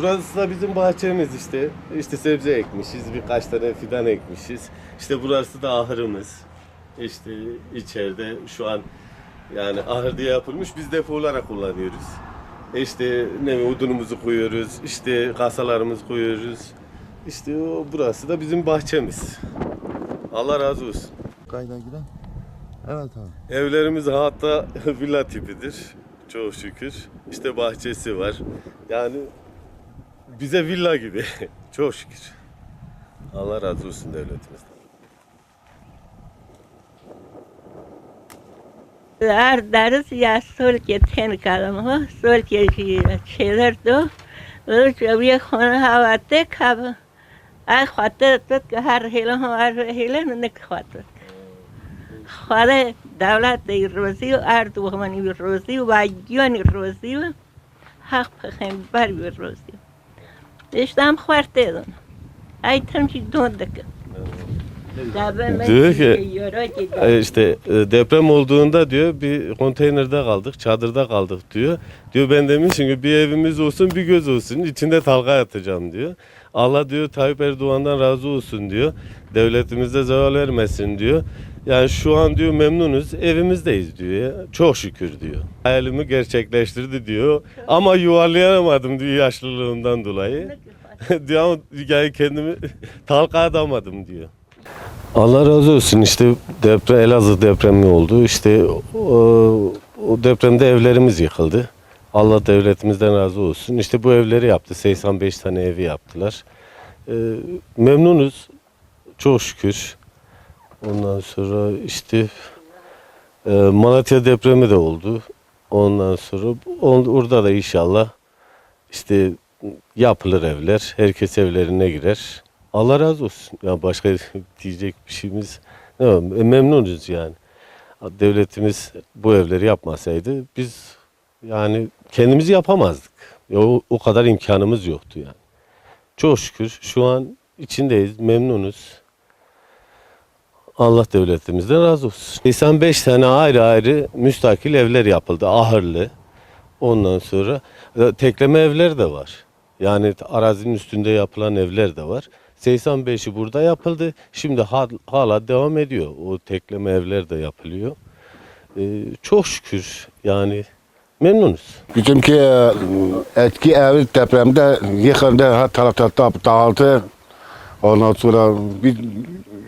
Burası da bizim bahçemiz işte. İşte sebze ekmişiz, birkaç tane fidan ekmişiz. İşte burası da ahırımız. İşte içeride şu an yani ahır diye yapılmış biz depo olarak kullanıyoruz. İşte ne bileyim, odunumuzu koyuyoruz, işte kasalarımızı koyuyoruz. İşte o burası da bizim bahçemiz. Allah razı olsun. Kayda giren. Evet abi. Evlerimiz hatta villa tipidir. Çok şükür. İşte bahçesi var. Yani bize villa gibi. Çok şükür. Allah razı olsun devletimizden. Ардарыс я столько тенкалам, столько челер до, лучше я хон хавате каб, а хвате тот кар хелом ар хелен не хвате. Хвате давлат и рози, ар тухмани рози, вайгион рози, хак пхем бар рози. Estamos quarteto. Aí estamos donda. Diyor ki işte deprem olduğunda diyor bir konteynerde kaldık, çadırda kaldık diyor. Diyor ben demişim ki bir evimiz olsun bir göz olsun içinde talga yatacağım diyor. Allah diyor Tayyip Erdoğan'dan razı olsun diyor. Devletimize zarar vermesin diyor. Yani şu an diyor memnunuz evimizdeyiz diyor. ya. Çok şükür diyor. Hayalimi gerçekleştirdi diyor. Ama yuvarlayamadım diyor yaşlılığımdan dolayı. diyor ama yani kendimi talka adamadım diyor. Allah razı olsun işte deprem Elazığ depremi oldu. İşte o, o depremde evlerimiz yıkıldı. Allah devletimizden razı olsun. İşte bu evleri yaptı. 85 tane evi yaptılar. Ee, memnunuz. Çok şükür. Ondan sonra işte e, Malatya depremi de oldu. Ondan sonra on- orada da inşallah işte yapılır evler. Herkes evlerine girer. Allah razı olsun. Ya başka diyecek bir şeyimiz ne memnunuz yani. Devletimiz bu evleri yapmasaydı biz yani kendimizi yapamazdık. Ya o, o kadar imkanımız yoktu yani. Çok şükür şu an içindeyiz, memnunuz. Allah devletimizden razı olsun. Nisan 5 tane ayrı ayrı müstakil evler yapıldı. Ahırlı. Ondan sonra tekleme evler de var. Yani arazinin üstünde yapılan evler de var. 85'i burada yapıldı. Şimdi hal- hala devam ediyor. O tekleme evler de yapılıyor. Ee, çok şükür yani memnunuz. Bizimki e, eski ev depremde yıkıldı, her tarafta da dağıldı. Ondan sonra biz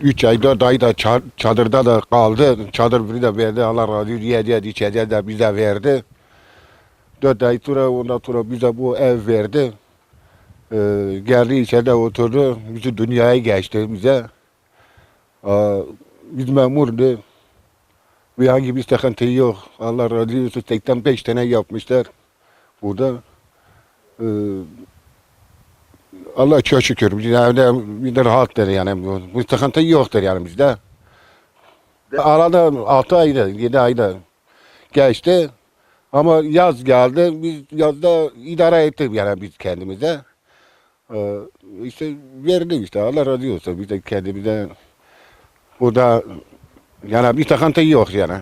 3 ay 4 ay da ça- çadırda da kaldı. Çadır biri de verdi. Allah razı olsun. Yedi yedi içeceği de bize verdi. 4 ay sonra ondan sonra bize bu ev verdi. Ee, geldi içeride oturdu. Bizi dünyaya geçti bize. Aa, biz memurdu. Bir hangi bir sıkıntı yok. Allah razı olsun. 85 tane yapmışlar burada. Ee, Allah çok şükür. Biz evde bir de rahattır yani. Bu, bu sıkıntı yoktur yani bizde. Arada 6 ayda, 7 ayda geçti. Ama yaz geldi. Biz yazda idare ettik yani biz kendimize. Ee, işte verdik işte. Allah razı olsun. Biz de kendimize burada yani bir sıkıntı yok yani.